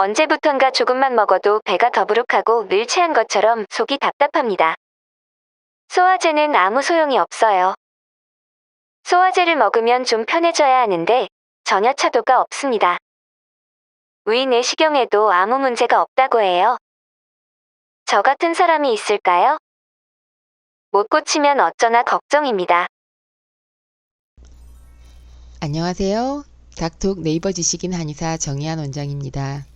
언제부턴가 조금만 먹어도 배가 더부룩하고 늘 체한 것처럼 속이 답답합니다. 소화제는 아무 소용이 없어요. 소화제를 먹으면 좀 편해져야 하는데 전혀 차도가 없습니다. 위 내시경에도 아무 문제가 없다고 해요. 저 같은 사람이 있을까요? 못 고치면 어쩌나 걱정입니다. 안녕하세요. 닥톡 네이버 지식인 한의사 정의한 원장입니다.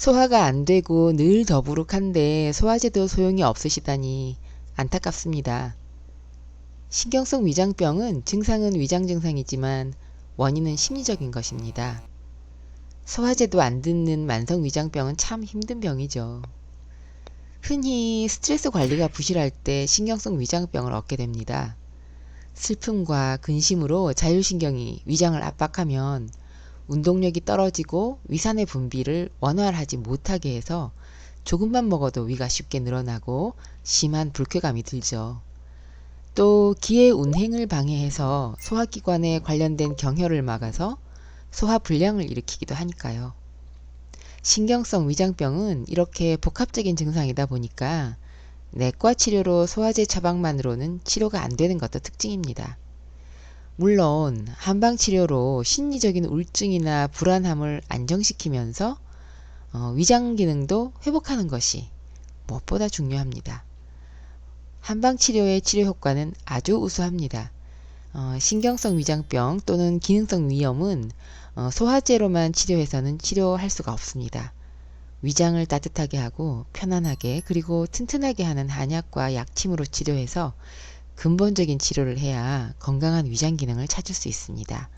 소화가 안 되고 늘 더부룩한데 소화제도 소용이 없으시다니 안타깝습니다. 신경성 위장병은 증상은 위장 증상이지만 원인은 심리적인 것입니다. 소화제도 안 듣는 만성 위장병은 참 힘든 병이죠. 흔히 스트레스 관리가 부실할 때 신경성 위장병을 얻게 됩니다. 슬픔과 근심으로 자율신경이 위장을 압박하면 운동력이 떨어지고 위산의 분비를 원활하지 못하게 해서 조금만 먹어도 위가 쉽게 늘어나고 심한 불쾌감이 들죠. 또 기의 운행을 방해해서 소화기관에 관련된 경혈을 막아서 소화불량을 일으키기도 하니까요. 신경성 위장병은 이렇게 복합적인 증상이다 보니까 내과 치료로 소화제 처방만으로는 치료가 안 되는 것도 특징입니다. 물론 한방 치료로 심리적인 우울증이나 불안함을 안정시키면서 어, 위장 기능도 회복하는 것이 무엇보다 중요합니다. 한방 치료의 치료 효과는 아주 우수합니다. 어, 신경성 위장병 또는 기능성 위염은 어, 소화제로만 치료해서는 치료할 수가 없습니다. 위장을 따뜻하게 하고 편안하게 그리고 튼튼하게 하는 한약과 약침으로 치료해서 근본적인 치료를 해야 건강한 위장 기능을 찾을 수 있습니다.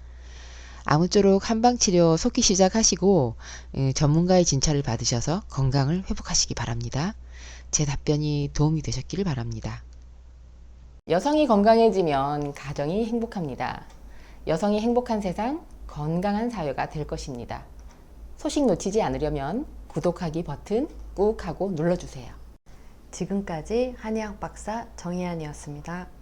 아무쪼록 한방 치료 속히 시작하시고 예, 전문가의 진찰을 받으셔서 건강을 회복하시기 바랍니다. 제 답변이 도움이 되셨기를 바랍니다. 여성이 건강해지면 가정이 행복합니다. 여성이 행복한 세상, 건강한 사회가 될 것입니다. 소식 놓치지 않으려면 구독하기 버튼 꾹 하고 눌러주세요. 지금까지 한의학 박사 정희안이었습니다.